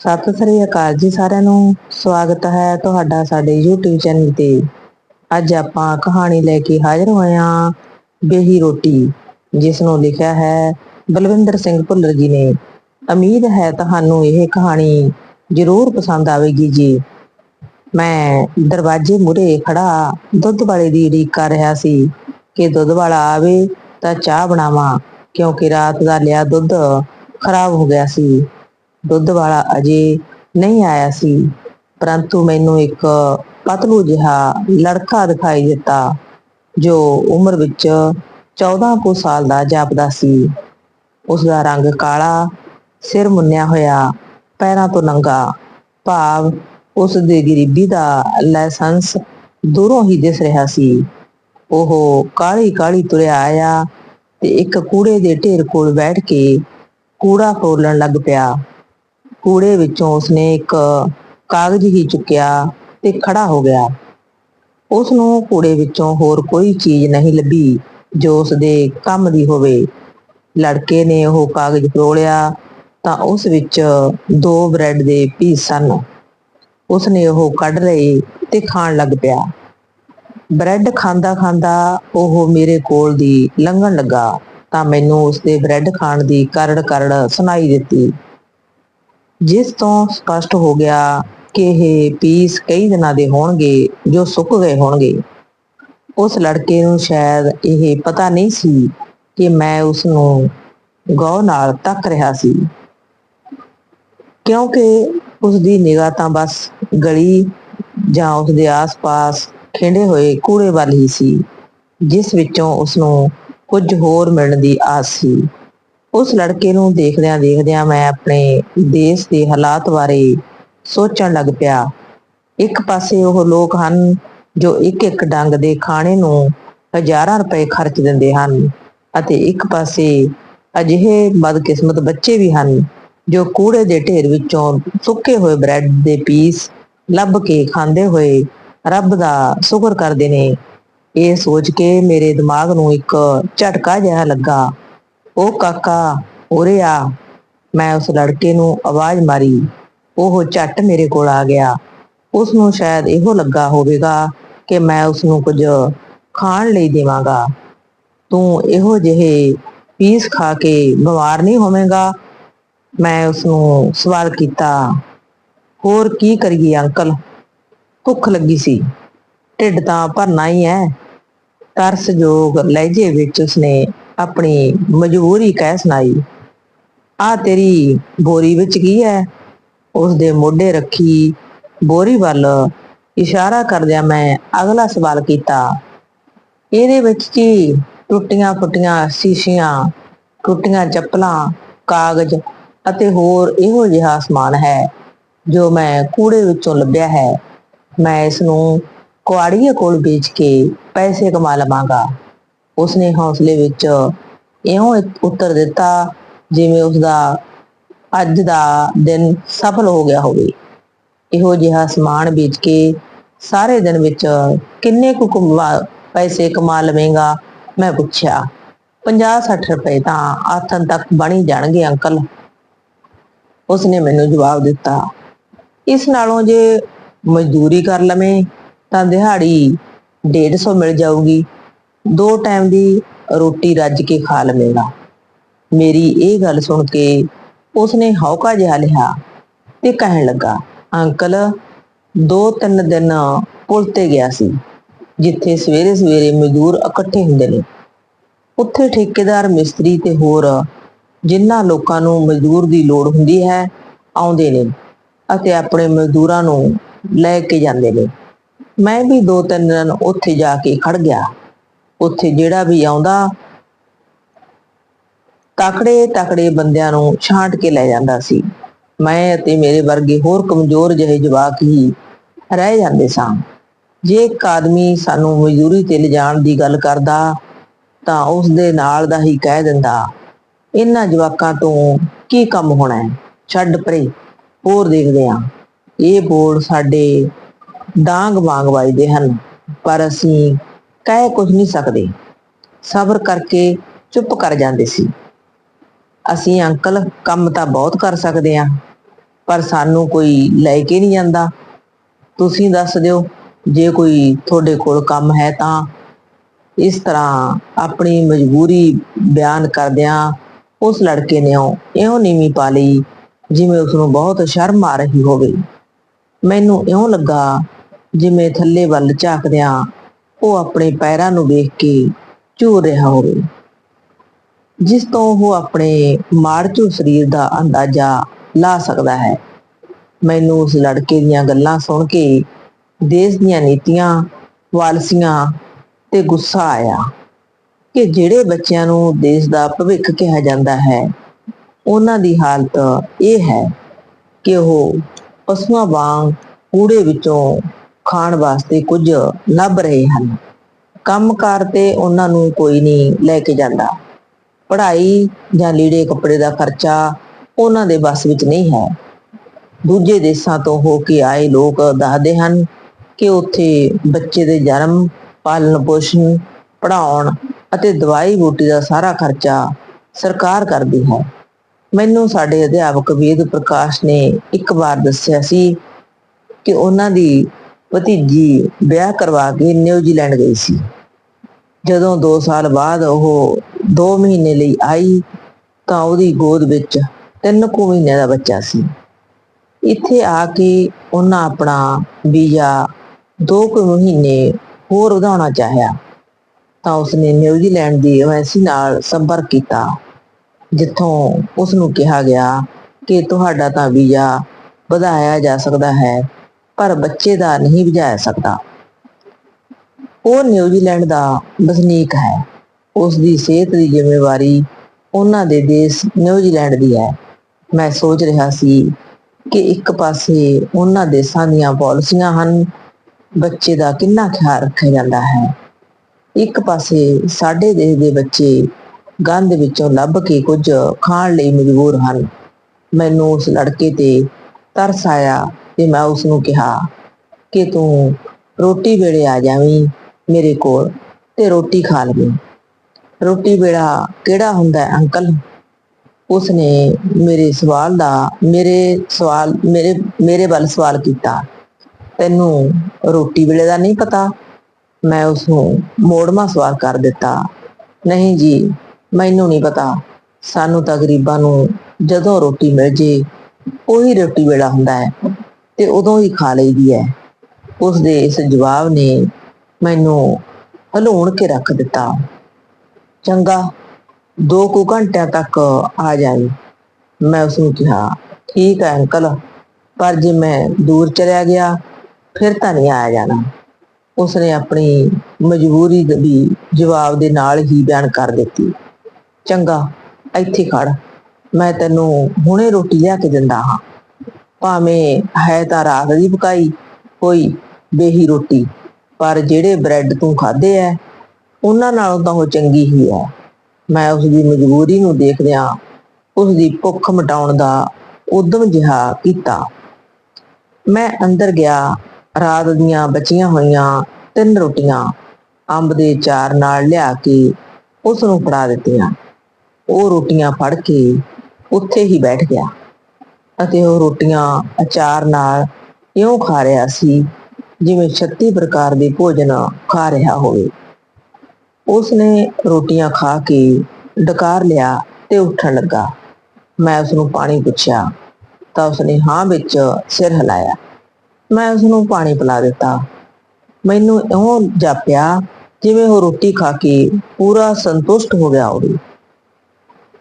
ਸਤਿ ਸ੍ਰੀ ਅਕਾਲ ਜੀ ਸਾਰਿਆਂ ਨੂੰ। ਸਵਾਗਤ ਹੈ ਤੁਹਾਡਾ ਸਾਡੇ YouTube ਚੈਨਲ ਤੇ। ਅੱਜ ਆਪਾਂ ਕਹਾਣੀ ਲੈ ਕੇ ਹਾਜ਼ਰ ਹੋਏ ਹਾਂ, ਬੇਹੀ ਰੋਟੀ, ਜਿਸ ਨੂੰ ਲਿਖਿਆ ਹੈ ਬਲਵਿੰਦਰ ਸਿੰਘ ਭੁੱਲਰ ਜੀ ਨੇ। ਉਮੀਦ ਹੈ ਤੁਹਾਨੂੰ ਇਹ ਕਹਾਣੀ ਜ਼ਰੂਰ ਪਸੰਦ ਆਵੇਗੀ ਜੀ। ਮੈਂ ਦਰਵਾਜ਼ੇ ਮੂਹਰੇ ਖੜਾ ਦੁੱਧ ਵਾਲੇ ਦੀ ਉਡੀਕ ਕਰ ਰਿਹਾ ਸੀ ਕਿ ਦੁੱਧ ਵਾਲਾ ਆਵੇ ਤਾਂ ਚਾਹ ਬਣਾਵਾਂ, ਕਿਉਂਕਿ ਰਾਤ ਦਾ ਲਿਆ ਦੁੱਧ ਖਰਾਬ ਹੋ ਗਿਆ ਸੀ। ਦੁੱਧ ਵਾਲਾ ਅਜੇ ਨਹੀਂ ਆਇਆ ਸੀ, ਪਰੰਤੂ ਮੈਨੂੰ ਇੱਕ ਪਤਲੂ ਜਿਹਾ ਲੜਕਾ ਦਿਖਾਈ ਦਿੱਤਾ, ਜੋ ਉਮਰ ਵਿੱਚ 14 ਕੁ ਸਾਲ ਦਾ ਜਾਪਦਾ ਸੀ। ਉਸ ਦਾ ਰੰਗ ਕਾਲਾ, ਸਿਰ ਮੁੰਨਿਆ ਹੋਇਆ, ਪੈਰਾਂ ਤੋਂ ਨੰਗਾ, ਭਾਵ ਉਸ ਦੇ ਗਰੀਬੀ ਦਾ ਲਾਇਸੈਂਸ ਦੂਰੋਂ ਹੀ ਦਿਸ ਰਿਹਾ ਸੀ। ਉਹ ਕਾਲੀ ਕਾਲੀ ਤੁਰਿਆ ਆਇਆ ਤੇ ਇੱਕ ਕੂੜੇ ਦੇ ਢੇਰ ਕੋਲ ਬੈਠ ਕੇ ਕੂੜਾ ਫੋਲਣ ਲੱਗ ਪਿਆ। ਕੂੜੇ ਵਿੱਚੋਂ ਉਸਨੇ ਇੱਕ ਕਾਗਜ਼ ਹੀ ਚੁੱਕਿਆ ਤੇ ਖੜਾ ਹੋ ਗਿਆ। ਉਸ ਨੂੰ ਕੂੜੇ ਵਿੱਚੋਂ ਹੋਰ ਕੋਈ ਚੀਜ਼ ਨਹੀਂ ਲੱਭੀ ਜੋ ਉਸ ਦੇ ਕੰਮ ਦੀ ਹੋਵੇ। ਲੜਕੇ ਨੇ ਉਹ ਕਾਗਜ਼ ਫਰੋਲਿਆ ਤਾਂ ਉਸ ਵਿੱਚ ਦੋ ਬ੍ਰੈਡ ਦੇ ਪੀਸ ਸਨ। ਉਸ ਨੇ ਉਹ ਕੱਢ ਲਏ ਤੇ ਖਾਣ ਲੱਗ ਪਿਆ। ਬ੍ਰੈਡ ਖਾਂਦਾ ਖਾਂਦਾ ਉਹ ਮੇਰੇ ਕੋਲ ਦੀ ਲੰਘਣ ਲੱਗਾ ਤਾਂ ਮੈਨੂੰ ਉਸ ਦੇ ਬ੍ਰੈਡ ਖਾਣ ਦੀ ਕਰੜ ਕਰੜ ਸੁਣਾਈ ਦਿੱਤੀ। ਜਿਸ ਤੋਂ ਸਪਸ਼ਟ ਹੋ ਗਿਆ ਕਿ ਇਹ ਪੀਸ ਕਈ ਦਿਨਾਂ ਦੇ ਹੋਣਗੇ, ਜੋ ਸੁੱਕ ਗਏ ਹੋਣਗੇ। ਉਸ ਲੜਕੇ ਨੂੰ ਸ਼ਾਇਦ ਇਹ ਪਤਾ ਨਹੀਂ ਸੀ ਕਿ ਮੈਂ ਉਸ ਨੂੰ ਗੌਰ ਨਾਲ ਤੱਕ ਰਿਹਾ ਸੀ। ਕਿਉਂਕਿ ਉਸ ਦੀ ਨਿਗਾਹ ਤਾਂ ਬਸ ਗਲੀ ਜਾਂ ਉਸ ਦੇ ਆਸ-ਪਾਸ ਖਿੰਡੇ ਹੋਏ ਕੂੜੇ ਵੱਲ ਹੀ ਸੀ, ਜਿਸ ਵਿੱਚੋਂ ਉਸ ਨੂੰ ਕੁਝ ਹੋਰ ਮਿਲਣ ਦੀ ਆਸ ਸੀ। ਉਸ ਲੜਕੇ ਨੂੰ ਦੇਖਦਿਆਂ ਦੇਖਦਿਆਂ ਮੈਂ ਆਪਣੇ ਦੇਸ਼ ਦੇ ਹਾਲਾਤ ਬਾਰੇ ਸੋਚਣ ਲੱਗ ਪਿਆ। ਇੱਕ ਪਾਸੇ ਉਹ ਲੋਕ ਹਨ ਜੋ ਇੱਕ ਇੱਕ ਡੰਗ ਦੇ ਖਾਣੇ ਨੂੰ ਹਜ਼ਾਰਾਂ ਰੁਪਏ ਖਰਚ ਦਿੰਦੇ ਹਨ ਅਤੇ ਇੱਕ ਪਾਸੇ ਅਜਿਹੇ ਬਦਕਿਸਮਤ ਬੱਚੇ ਵੀ ਹਨ ਜੋ ਕੂੜੇ ਦੇ ਢੇਰ ਵਿੱਚੋਂ ਸੁੱਕੇ ਹੋਏ ਬ੍ਰੈਡ ਦੇ ਪੀਸ ਲੱਭ ਕੇ ਖਾਂਦੇ ਹੋਏ ਰੱਬ ਦਾ ਸ਼ੁਕਰ ਕਰਦੇ ਨੇ। ਇਹ ਸੋਚ ਕੇ ਮੇਰੇ ਦਿਮਾਗ ਨੂੰ ਇੱਕ ਝਟਕਾ ਜਿਹਾ ਲੱਗਾ। ਉਹ ਕਾਕਾ, ਉਰੇ ਆ। ਮੈਂ ਉਸ ਲੜਕੇ ਨੂੰ ਆਵਾਜ਼ ਮਾਰੀ। ਉਹ ਝੱਟ ਮੇਰੇ ਕੋਲ ਆ ਗਿਆ। ਉਸ ਨੂੰ ਸ਼ਾਇਦ ਇਹੋ ਲੱਗਾ ਹੋਵੇਗਾ ਕਿ ਮੈਂ ਉਸ ਨੂੰ ਕੁਝ ਖਾਣ ਲਈ ਦੇਵਾਂਗਾ। ਤੂੰ ਇਹੋ ਜਿਹੇ ਪੀਸ ਖਾ ਕੇ ਬਿਮਾਰ ਨਹੀਂ ਹੋਵੇਂਗਾ? ਮੈਂ ਉਸ ਨੂੰ ਸਵਾਲ ਕੀਤਾ। ਹੋਰ ਕੀ ਕਰੀਏ ਅੰਕਲ? ਭੁੱਖ ਲੱਗੀ ਸੀ। ਢਿੱਡ ਤਾਂ ਭਰਨਾ ਹੀ ਹੈ। ਤਰਸਯੋਗ ਲਹਿਜੇ ਵਿੱਚ ਉਸਨੇ ਆਪਣੀ ਮਜਬੂਰੀ ਕਹਿ ਸੁਣਾਈ। ਆ ਤੇਰੀ ਬੋਰੀ ਵਿੱਚ ਕੀ ਹੈ? ਉਸ ਦੇ ਮੋਢੇ ਰੱਖੀ ਬੋਰੀ ਵੱਲ ਇਸ਼ਾਰਾ ਕਰਦਿਆਂ ਮੈਂ ਅਗਲਾ ਸਵਾਲ ਕੀਤਾ, ਇਹਦੇ ਵਿੱਚ ਕੀ ਟੁੱਟੀਆਂ ਫੁੱਟੀਆਂ ਸ਼ੀਸ਼ੀਆਂ, ਟੁੱਟੀਆਂ ਚੱਪਲਾਂ, ਕਾਗਜ਼ ਅਤੇ ਹੋਰ ਇਹੋ ਜਿਹਾ ਸਮਾਨ ਹੈ ਜੋ ਮੈਂ ਕੂੜੇ ਵਿੱਚੋਂ ਲੱਭਿਆ ਹੈ। ਮੈਂ ਇਸ ਨੂੰ ਕੁਆੜੀਏ ਕੋਲ ਵੇਚ ਕੇ ਪੈਸੇ ਕਮਾ ਲਵਾਂਗਾ। ਉਸਨੇ ਹੌਸਲੇ ਵਿੱਚ ਇਉਂ ਉੱਤਰ ਦਿੱਤਾ ਜਿਵੇਂ ਉਸਦਾ ਅੱਜ ਦਾ ਦਿਨ ਸਫਲ ਹੋ ਗਿਆ ਹੋਵੇ। ਇਹੋ ਜਿਹਾ ਸਮਾਨ ਵੇਚ ਕੇ ਸਾਰੇ ਦਿਨ ਵਿੱਚ ਕਿੰਨੇ ਕੁ ਕਮਾ- ਪੈਸੇ ਕਮਾ ਲਵੇਂਗਾ? ਮੈਂ ਪੁੱਛਿਆ। 50-60 ਰੁਪਏ ਤਾਂ ਆਥਨ ਤੱਕ ਬਣੀ ਜਾਣਗੇ, ਅੰਕਲ। ਉਸਨੇ ਮੈਨੂੰ ਜਵਾਬ ਦਿੱਤਾ, ਇਸ ਨਾਲੋਂ ਜੇ ਮਜ਼ਦੂਰੀ ਕਰ ਲਵੇਂ ਤਾਂ ਦਿਹਾੜੀ 150 ਮਿਲ ਜਾਊਗੀ। ਦੋ ਟਾਈਮ ਦੀ ਰੋਟੀ ਰੱਜ ਕੇ ਖਾ ਲਵੇਗਾ ਮੇਰੀ। ਇਹ ਗੱਲ ਸੁਣ ਕੇ ਉਸਨੇ ਹੌਕਾ ਜਿਹਾ ਲਿਆ ਤੇ ਕਹਿਣ ਲੱਗਾ, ਅੰਕਲ, ਦੋ ਤਿੰਨ ਦਿਨ ਪੁਲ ਤੇ ਗਿਆ ਸੀ, ਜਿੱਥੇ ਸਵੇਰੇ ਸਵੇਰੇ ਮਜ਼ਦੂਰ ਇਕੱਠੇ ਹੁੰਦੇ ਨੇ। ਉੱਥੇ ਠੇਕੇਦਾਰ, ਮਿਸਤਰੀ ਤੇ ਹੋਰ ਜਿਨ੍ਹਾਂ ਲੋਕਾਂ ਨੂੰ ਮਜ਼ਦੂਰ ਦੀ ਲੋੜ ਹੁੰਦੀ ਹੈ, ਆਉਂਦੇ ਨੇ ਅਤੇ ਆਪਣੇ ਮਜ਼ਦੂਰਾਂ ਨੂੰ ਲੈ ਕੇ ਜਾਂਦੇ ਨੇ। ਮੈਂ ਵੀ ਦੋ ਤਿੰਨ ਦਿਨ ਉੱਥੇ ਜਾ ਕੇ ਖੜ ਗਿਆ। ਉੱਥੇ ਜਿਹੜਾ ਵੀ ਆਉਂਦਾ, ਤਕੜੇ ਤਕੜੇ ਬੰਦਿਆਂ ਨੂੰ ਛਾਂਟ ਕੇ ਲੈ ਜਾਂਦਾ ਸੀ। ਮੈਂ ਅਤੇ ਮੇਰੇ ਵਰਗੇ ਹੋਰ ਕਮਜ਼ੋਰ ਜਿਹੇ ਜਵਾਕ ਹੀ ਰਹਿ ਜਾਂਦੇ ਸਾਂ। ਜੇ ਇੱਕ ਆਦਮੀ ਸਾਨੂੰ ਮਜ਼ਦੂਰੀ ਤੇ ਲਿਜਾਣ ਦੀ ਗੱਲ ਕਰਦਾ, ਤਾਂ ਉਸ ਦੇ ਨਾਲ ਦਾ ਹੀ ਕਹਿ ਦਿੰਦਾ ਇਹਨਾਂ ਜਵਾਕਾਂ ਤੋਂ ਕੀ ਕੰਮ ਹੋਣਾ ਹੈ? ਛੱਡ ਪਰੇ, ਹੋਰ ਦੇਖਦੇ ਆਂ ਇਹ ਬੋਲ ਸਾਡੇ ਡਾਂਗ ਵਾਂਗ ਵੱਜਦੇ ਹਨ, ਪਰ ਅਸੀਂ ਕਹਿ ਕੁਝ ਨਹੀਂ ਸਕਦੇ। ਸਬਰ ਕਰਕੇ ਚੁੱਪ ਕਰ ਜਾਂਦੇ ਸੀ। ਅਸੀਂ ਅੰਕਲ, ਕੰਮ ਤਾਂ ਬਹੁਤ ਕਰ ਸਕਦੇ ਹਾਂ ਪਰ ਸਾਨੂੰ ਕੋਈ ਲੈ ਕੇ ਨਹੀਂ ਜਾਂਦਾ। ਤੁਸੀਂ ਦੱਸ ਦਿਓ, ਜੇ ਕੋਈ ਤੁਹਾਡੇ ਕੋਲ ਕੰਮ ਹੈ ਤਾਂ ਇਸ ਤਰ੍ਹਾਂ ਆਪਣੀ ਮਜਬੂਰੀ ਬਿਆਨ ਕਰਦਿਆਂ ਉਸ ਲੜਕੇ ਨੇ ਇਉਂ ਨੀਵੀਂ ਪਾ ਲਈ, ਜਿਵੇਂ ਉਸ ਨੂੰ ਬਹੁਤ ਸ਼ਰਮ ਆ ਰਹੀ ਹੋਵੇ। ਮੈਨੂੰ ਇਉਂ ਲੱਗਾ ਜਿਵੇਂ ਥੱਲੇ ਵੱਲ ਝਾਕਦਿਆਂ ਉਹ ਆਪਣੇ ਪੈਰਾਂ ਨੂੰ ਵੇਖ ਕੇ ਝੂਰ ਰਿਹਾ ਹੋਵੇ, ਜਿਸ ਤੋਂ ਉਹ ਆਪਣੇ ਮਾੜਚੂ ਸਰੀਰ ਦਾ ਅੰਦਾਜ਼ਾ ਲਾ ਸਕਦਾ ਹੈ। ਮੈਨੂੰ ਉਸ ਲੜਕੇ ਦੀਆਂ ਗੱਲਾਂ ਸੁਣ ਕੇ ਦੇਸ਼ ਦੀਆਂ ਨੀਤੀਆਂ, ਪਾਲਿਸੀਆਂ ਤੇ ਗੁੱਸਾ ਆਇਆ ਕਿ ਜਿਹੜੇ ਬੱਚਿਆਂ ਨੂੰ ਦੇਸ਼ ਦਾ ਭਵਿੱਖ ਕਿਹਾ ਜਾਂਦਾ ਹੈ, ਉਹਨਾਂ ਦੀ ਹਾਲਤ ਇਹ ਹੈ ਕਿ ਉਹ ਪਸ਼ੂਆਂ ਵਾਂਗ ਕੂੜੇ ਵਿੱਚੋਂ ਖਾਣ ਵਾਸਤੇ ਕੁਝ ਲੱਭ ਰਹੇ ਹਨ। ਕੰਮਕਾਰ ਤੇ ਉਹਨਾਂ ਨੂੰ ਕੋਈ ਨਹੀਂ ਲੈ ਕੇ ਜਾਂਦਾ। ਪੜ੍ਹਾਈ ਜਾਂ ਲੀੜੇ ਕੱਪੜੇ ਦਾ ਖਰਚਾ ਉਹਨਾਂ ਦੇ ਵੱਸ ਵਿੱਚ ਨਹੀਂ ਹੈ। ਦੂਜੇ ਦੇਸ਼ਾਂ ਤੋਂ ਹੋ ਕੇ ਆਏ ਲੋਕ ਦੱਸਦੇ ਹਨ ਕਿ ਉੱਥੇ ਬੱਚੇ ਦੇ ਜਨਮ, ਪਾਲਣ ਪੋਸ਼ਣ ਪੜਾਉਣ ਅਤੇ ਦਵਾਈ ਬੂਟੀ ਦਾ ਸਾਰਾ ਖਰਚਾ ਸਰਕਾਰ ਕਰਦੀ ਹੈ। ਮੈਨੂੰ ਸਾਡੇ ਅਧਿਆਪਕ ਵੇਦ ਪ੍ਰਕਾਸ਼ ਨੇ ਇੱਕ ਵਾਰ ਦੱਸਿਆ ਸੀ ਕਿ ਉਹਨਾਂ ਦੀ ਭਤੀਜੀ ਵਿਆਹ ਕਰਵਾ ਕੇ ਨਿਊਜ਼ੀਲੈਂਡ ਗਈ ਸੀ। ਜਦੋਂ 2 ਸਾਲ ਬਾਅਦ ਉਹ 2 ਮਹੀਨੇ ਲਈ ਆਈ ਤਾਂ ਉਹਦੀ ਗੋਦ ਵਿੱਚ 3 ਕੁ ਮਹੀਨੇ ਦਾ ਬੱਚਾ ਸੀ। ਇੱਥੇ ਆ ਕੇ ਉਹਨਾਂ ਆਪਣਾ ਵੀਜ਼ਾ 2 ਕੁ ਮਹੀਨੇ ਹੋਰ ਵਧਾਉਣਾ ਚਾਹਿਆ। ਤਾਂ ਉਸਨੇ ਨਿਊਜ਼ੀਲੈਂਡ ਦੀ ਐਮਬੈਸੀ ਨਾਲ ਸੰਪਰਕ ਕੀਤਾ, ਜਿੱਥੋਂ ਉਸ ਨੂੰ ਕਿਹਾ ਗਿਆ ਕਿ ਤੁਹਾਡਾ ਤਾਂ ਵੀਜ਼ਾ ਵਧਾਇਆ ਜਾ ਸਕਦਾ ਹੈ ਪਰ ਬੱਚੇ ਦਾ ਨਹੀਂ ਵਧਾਇਆ ਸਕਦਾ। ਉਹ ਨਿਊਜ਼ੀਲੈਂਡ ਦਾ ਵਸਨੀਕ ਹੈ। ਉਸ ਦੀ ਸਿਹਤ ਦੀ ਜ਼ਿੰਮੇਵਾਰੀ ਉਹਨਾਂ ਦੇ ਦੇਸ਼ ਨਿਊਜ਼ੀਲੈਂਡ ਦੀ ਹੈ। ਮੈਂ ਸੋਚ ਰਿਹਾ ਸੀ ਕਿ ਇੱਕ ਪਾਸੇ ਉਹਨਾਂ ਦੇਸ਼ਾਂ ਦੀਆਂ ਪਾਲਿਸੀਆਂ ਹਨ, ਬੱਚੇ ਦਾ ਕਿੰਨਾ ਖਿਆਲ ਰੱਖਿਆ ਜਾਂਦਾ ਹੈ। ਇੱਕ ਪਾਸੇ ਸਾਡੇ ਦੇਸ਼ ਦੇ ਬੱਚੇ ਗੰਦ ਵਿੱਚੋਂ ਲੱਭ ਕੇ ਕੁਝ ਖਾਣ ਲਈ ਮਜਬੂਰ ਹਨ। ਮੈਨੂੰ ਉਸ ਲੜਕੇ ਤੇ ਤਰਸ ਆਇਆ ਤੇ ਮੈਂ ਉਸ ਨੂੰ ਕਿਹਾ ਕਿ ਤੂੰ ਰੋਟੀ ਵੇਲੇ ਆ ਜਾਵੀਂ ਮੇਰੇ ਕੋਲ ਤੇ ਰੋਟੀ ਖਾ ਲਵੀਂ। ਰੋਟੀ ਵੇਲਾ ਕਿਹੜਾ ਹੁੰਦਾ ਹੈ, ਅੰਕਲ? ਉਸਨੇ ਮੇਰੇ ਸਵਾਲ ਦਾ, ਮੇਰੇ ਸਵਾਲ, ਮੇਰੇ ਮੇਰੇ ਵੱਲ ਸਵਾਲ ਕੀਤਾ। ਤੈਨੂੰ ਰੋਟੀ ਵੇਲੇ ਦਾ ਨਹੀਂ ਪਤਾ? ਮੈਂ ਉਸ ਨੂੰ ਮੋੜਮਾ ਸਵਾਲ ਕਰ ਦਿੱਤਾ। ਨਹੀਂ ਜੀ, ਮੈਨੂੰ ਨਹੀਂ ਪਤਾ। ਸਾਨੂੰ ਤਾਂ ਗਰੀਬਾਂ ਨੂੰ ਜਦੋਂ ਰੋਟੀ ਮਿਲ ਜੇ, ਉਹੀ ਰੋਟੀ ਵੇਲਾ ਹੁੰਦਾ ਹੈ। ਤੇ ਉਦੋਂ ਹੀ ਖਾ ਲਈਦੀ ਹੈ। ਉਸ ਦੇ ਇਸ ਜਵਾਬ ਨੇ ਮੈਨੂੰ ਹਲੂਣ ਕੇ ਰੱਖ ਦਿੱਤਾ। ਚੰਗਾ, ਦੋ ਕੁ ਘੰਟਿਆਂ ਤੱਕ ਆ ਜਾਈ। ਮੈਂ ਉਸ ਨੂੰ ਕਿਹਾ, ਠੀਕ ਹੈ ਅੰਕਲ, ਪਰ ਜੇ ਮੈਂ ਦੂਰ ਚਲਿਆ ਗਿਆ, ਫਿਰ ਤਾਂ ਨਹੀਂ ਆਇਆ ਜਾਣਾ। ਉਸਨੇ ਆਪਣੀ ਮਜਬੂਰੀ ਦਾ ਵੀ ਜਵਾਬ ਦੇ ਨਾਲ ਹੀ ਬਿਆਨ ਕਰ ਦਿੱਤੀ। ਚੰਗਾ, ਇੱਥੇ ਖੜ, ਮੈਂ ਤੈਨੂੰ ਹੁਣੇ ਰੋਟੀ ਲਿਆ ਕੇ ਦਿੰਦਾ ਹਾਂ। ਭਾਵੇਂ ਹੈ ਤਾਂ ਰਾਤ ਦੀ ਪਕਾਈ ਹੋਈ ਬੇਹੀ ਰੋਟੀ, ਪਰ ਜਿਹੜੇ ਬ੍ਰੈਡ ਤੂੰ ਖਾਦੇ ਐ, ਉਹਨਾਂ ਨਾਲੋਂ ਤਾਂ ਉਹ ਚੰਗੀ ਹੀ ਹੈ ਮੈਂ ਉਸ ਦੀ ਮਜਬੂਰੀ ਨੂੰ ਦੇਖਦਿਆਂ ਉਸ ਦੀ ਭੁੱਖ ਮਿਟਾਉਣ ਦਾ ਉਦਮ ਜਿਹਾ ਕੀਤਾ। ਮੈਂ ਅੰਦਰ ਗਿਆ, ਰਾਤ ਦੀਆਂ ਬਚੀਆਂ ਹੋਈਆਂ ਤਿੰਨ ਰੋਟੀਆਂ ਅੰਬ ਦੇ ਚਾਰ ਨਾਲ ਲਿਆ ਕੇ ਉਸ ਨੂੰ ਫੜਾ ਦਿੱਤੀਆਂ। ਉਹ ਰੋਟੀਆਂ ਫੜ ਕੇ ਉੱਥੇ ਹੀ ਬੈਠ ਗਿਆ। ਅਤੇ ਉਹ ਰੋਟੀਆਂ ਅਚਾਰ ਨਾਲ ਇਉਂ ਖਾ ਰਿਹਾ ਸੀ, ਜਿਵੇਂ 36 ਪ੍ਰਕਾਰ ਦੇ ਭੋਜਨ ਖਾ ਰਿਹਾ ਹੋਵੇ। ਉਸ ਨੇ ਰੋਟੀਆਂ ਖਾ ਕੇ ਡਕਾਰ ਲਿਆ ਤੇ ਉੱਠਣ ਲੱਗਾ। ਮੈਂ ਉਸ ਨੂੰ ਪਾਣੀ ਪੁੱਛਿਆ, ਤਾਂ ਉਸ ਨੇ ਹਾਂ ਵਿੱਚ ਸਿਰ ਹਿਲਾਇਆ। ਮੈਂ ਉਸ ਨੂੰ ਪਾਣੀ ਪਿਲਾ ਦਿੱਤਾ। ਮੈਨੂੰ ਇਉਂ ਜਾਪਿਆ ਜਿਵੇਂ ਉਹ ਰੋਟੀ ਖਾ ਕੇ ਪੂਰਾ ਸੰਤੁਸ਼ਟ ਹੋ ਗਿਆ ਹੋਵੇ।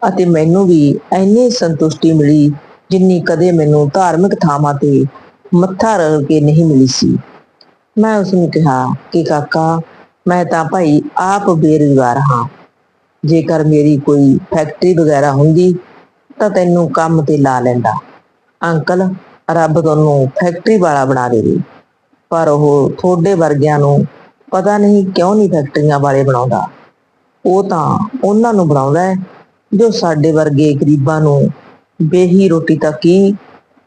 ਅਤੇ ਮੈਨੂੰ ਵੀ ਇੰਨੀ ਸੰਤੁਸ਼ਟੀ ਮਿਲੀ ਜਿੰਨੀ ਕਦੇ ਮੈਨੂੰ ਧਾਰਮਿਕ ਥਾਵਾਂ ਤੇ ਮੱਥਾ ਰਲ ਕੇ ਨਹੀਂ ਮਿਲੀ ਸੀ। ਮੈਂ ਉਸ ਨੂੰ ਕਿਹਾ ਕਿ ਕਾਕਾ, ਮੈਂ ਤਾਂ ਭਾਈ ਆਪ ਬੇਰੁਜ਼ਗਾਰ ਹਾਂ। ਜੇਕਰ ਮੇਰੀ ਕੋਈ ਫੈਕਟਰੀ ਵਗੈਰਾ ਹੁੰਦੀ, ਤਾਂ ਤੈਨੂੰ ਕੰਮ ਤੇ ਲਾ ਲੈਂਦਾ। ਅੰਕਲ, ਰੱਬ ਤੁਹਾਨੂੰ ਫੈਕਟਰੀ ਵਾਲਾ ਬਣਾ ਦੇਵੇ। ਪਰ ਉਹ ਤੁਹਾਡੇ ਵਰਗਿਆਂ ਨੂੰ ਪਤਾ ਨਹੀਂ ਕਿਉਂ ਨਹੀਂ ਫੈਕਟਰੀਆਂ ਵਾਲੇ ਬਣਾਉਂਦਾ। ਉਹ ਤਾਂ ਉਹਨਾਂ ਨੂੰ ਬਣਾਉਂਦਾ ਹੈ, ਜੋ ਸਾਡੇ ਵਰਗੇ ਗਰੀਬਾਂ ਨੂੰ ਬੇਹੀ ਰੋਟੀ ਤਾਂ ਕੀ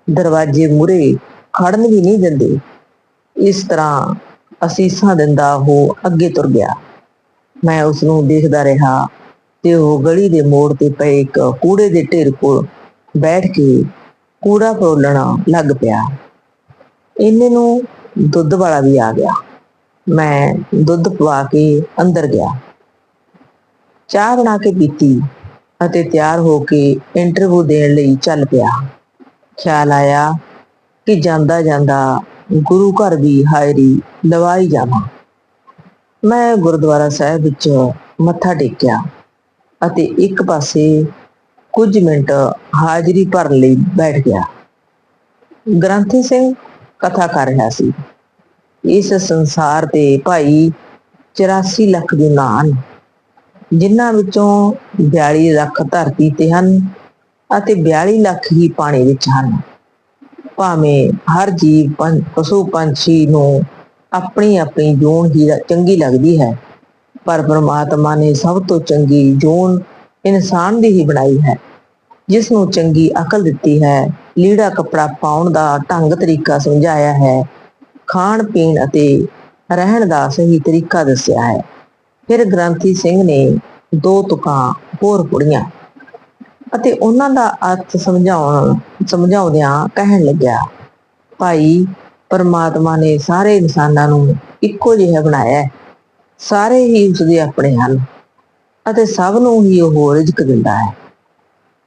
ਦਰਵਾਜ਼ੇ ਮੂਰੇ ਖੜਨ ਵੀ ਨਹੀਂ ਦਿੰਦੇ। ਇਸ ਤਰ੍ਹਾਂ ਅਸੀਸਾਂ ਦਿੰਦਾ ਉਹ ਅੱਗੇ ਤੁਰ ਗਿਆ। ਮੈਂ ਉਸ ਨੂੰ ਦੇਖਦਾ ਰਿਹਾ ਤੇ ਉਹ ਗਲੀ ਦੇ ਮੋੜ ਤੇ ਪਏ ਇੱਕ ਕੂੜੇ ਦੇ ਢੇਰ ਕੋਲ ਬੈਠ ਕੇ ਕੂੜਾ ਫਰੋਲਣ ਲੱਗ ਪਿਆ। ਇੰਨੇ ਨੂੰ ਦੁੱਧ ਵਾਲਾ ਵੀ ਆ ਗਿਆ। ਮੈਂ ਦੁੱਧ ਪਵਾ ਕੇ ਅੰਦਰ ਗਿਆ। ਚਾਹ ਬਣਾ ਕੇ ਪੀਤੀ। ਅਤੇ ਤਿਆਰ ਹੋ ਕੇ ਇੰਟਰਵਿਊ ਦੇਣ ਲਈ ਚੱਲ ਪਿਆ। ਖਿਆਲ ਆਇਆ ਕਿ ਜਾਂਦਾ ਜਾਂਦਾ ਗੁਰੂ ਘਰ ਦੀ ਹਾਜ਼ਰੀ ਲਵਾਈ ਜਾਵਾਂ। ਮੈਂ ਗੁਰਦੁਆਰਾ ਸਾਹਿਬ ਵਿੱਚ ਮੱਥਾ ਟੇਕਿਆ ਅਤੇ ਇੱਕ ਪਾਸੇ ਕੁਝ ਮਿੰਟ ਹਾਜ਼ਰੀ ਭਰਨ ਲਈ ਬੈਠ ਗਿਆ। ਗ੍ਰੰਥੀ ਸਿੰਘ ਕਥਾ ਕਰ ਰਿਹਾ ਸੀ। ਇਸ ਸੰਸਾਰ ਤੇ ਭਾਈ 84 ਲੱਖ ਦੀ ਨਾਂ ਹਨ ਜਿਨ੍ਹਾਂ ਵਿੱਚੋਂ 42 ਲੱਖ ਧਰਤੀ ਤੇ ਹਨ ਅਤੇ 42 ਲੱਖ ਹੀ ਪਾਣੀ ਵਿੱਚ ਹਨ। ਭਾਵੇਂ ਹਰ ਜੀਵ ਪੰ- ਪਸ਼ੂ ਪੰਛੀ ਨੂੰ ਆਪਣੀ ਆਪਣੀ ਜੂਨ ਹੀ ਚੰਗੀ ਲੱਗਦੀ ਹੈ, ਪਰ ਪ੍ਰਮਾਤਮਾ ਨੇ ਸਭ ਤੋਂ ਚੰਗੀ ਜੂਨ ਇਨਸਾਨ ਦੀ ਹੀ ਬਣਾਈ ਹੈ, ਜਿਸ ਨੂੰ ਚੰਗੀ ਅਕਲ ਦਿੱਤੀ ਹੈ, ਲੀੜਾ ਕੱਪੜਾ ਪਾਉਣ ਦਾ ਢੰਗ ਤਰੀਕਾ ਸਮਝਾਇਆ ਹੈ ਖਾਣ ਪੀਣ ਅਤੇ ਰਹਿਣ ਦਾ ਸਹੀ ਤਰੀਕਾ ਦੱਸਿਆ ਹੈ। ਫਿਰ ਗ੍ਰੰਥੀ ਸਿੰਘ ਨੇ ਦੋ ਤੁਕਾਂ ਹੋਰ ਪੜੀਆਂ ਅਤੇ ਉਹਨਾਂ ਦਾ ਅਰਥ ਸਮਝਾਉਣ, ਸਮਝਾਉਂਦਿਆਂ ਕਹਿਣ ਲੱਗਿਆ, ਭਾਈ, ਪਰਮਾਤਮਾ ਨੇ ਸਾਰੇ ਇਨਸਾਨਾਂ ਨੂੰ ਇੱਕੋ ਜਿਹਾ ਬਣਾਇਆ ਹੈ। ਸਾਰੇ ਹੀ ਉਸਦੇ ਆਪਣੇ ਹਨ ਅਤੇ ਸਭ ਨੂੰ ਹੀ ਉਹ ਰਿਜ਼ਕ ਦਿੰਦਾ ਹੈ।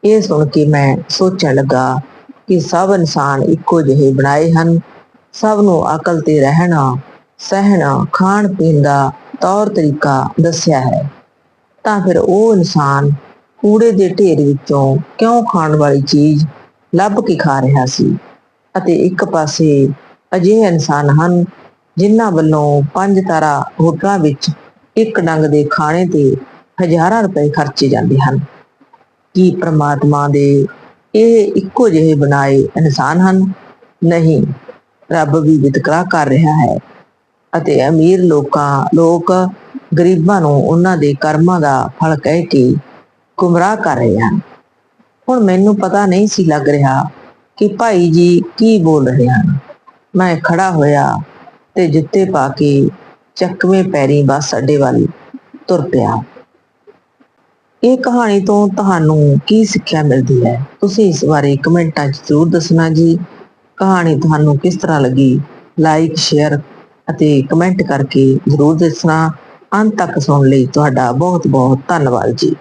ਇਹ ਸੁਣ ਕੇ ਮੈਂ ਸੋਚਣ ਲੱਗਾ ਕਿ ਸਭ ਇਨਸਾਨ ਇੱਕੋ ਜਿਹੇ ਬਣਾਏ ਹਨ। ਸਭ ਨੂੰ ਅਕਲ ਤੇ ਰਹਿਣਾ, ਸਹਿਣਾ ਖਾਣ ਪੀਣ ਦਾ ਤੌਰ ਤਰੀਕਾ ਦੱਸਿਆ ਹੈ, ਤਾਂ ਫਿਰ ਉਹ ਇਨਸਾਨ ਕੂੜੇ ਦੇ ਢੇਰ ਵਿੱਚੋਂ ਕਿਉਂ ਖਾਣ ਵਾਲੀ ਚੀਜ਼ ਲੱਭ ਕੇ ਖਾ ਰਿਹਾ ਸੀ? ਅਤੇ ਇੱਕ ਪਾਸੇ ਅਜਿਹੇ ਇਨਸਾਨ ਹਨ ਜਿਨ੍ਹਾਂ ਵੱਲੋਂ ਪੰਜ ਤਾਰਾ ਹੋਟਲਾਂ ਵਿੱਚ ਇੱਕ ਡੰਗ ਦੇ ਖਾਣੇ ਤੇ ਹਜ਼ਾਰਾਂ ਰੁਪਏ ਖਰਚੇ ਜਾਂਦੇ ਹਨ। ਕੀ ਪ੍ਰਮਾਤਮਾ ਦੇ ਇਹ ਇੱਕੋ ਜਿਹੇ ਬਣਾਏ ਇਨਸਾਨ ਹਨ? ਨਹੀਂ, ਰੱਬ ਵੀ ਵਿਤਕਰਾ ਕਰ ਰਿਹਾ ਹੈ। ਅਤੇ ਅਮੀਰ ਲੋਕਾਂ, ਲੋਕ ਗਰੀਬਾਂ ਨੂੰ ਉਹਨਾਂ ਦੇ ਕਰਮਾਂ ਦਾ ਫਲ ਕਹਿ ਕੇ ਗੁੰਮਰਾਹ ਕਰ ਰਹੇ ਹਨ। ਹੁਣ ਮੈਨੂੰ ਪਤਾ ਨਹੀਂ ਸੀ ਲੱਗ ਰਿਹਾ ਕਿ ਭਾਈ ਜੀ ਕੀ ਬੋਲ ਰਹੇ ਹਨ। ਮੈਂ ਖੜਾ ਹੋਇਆ ਤੇ ਜੁੱਤੇ ਪਾ ਕੇ ਚੱਕਵੇਂ ਪੈਰੀ ਬੱਸ ਅੱਡੇ ਵੱਲ ਤੁਰ ਪਿਆ। ਇਹ ਕਹਾਣੀ ਤੋਂ ਤੁਹਾਨੂੰ ਕੀ ਸਿੱਖਿਆ ਮਿਲਦੀ ਹੈ? ਤੁਸੀਂ ਇਸ ਬਾਰੇ ਕਮੈਂਟਾਂ 'ਚ ਜ਼ਰੂਰ ਦੱਸਣਾ ਜੀ। ਕਹਾਣੀ ਤੁਹਾਨੂੰ ਕਿਸ ਤਰ੍ਹਾਂ ਲੱਗੀ? ਲਾਈਕ ਸ਼ੇਅਰ ਅਤੇ ਕਮੈਂਟ ਕਰਕੇ ਜ਼ਰੂਰ ਦੱਸਣਾ। ਅੰਤ ਤੱਕ ਸੁਣਨ ਲਈ ਤੁਹਾਡਾ ਬਹੁਤ ਬਹੁਤ ਧੰਨਵਾਦ ਜੀ।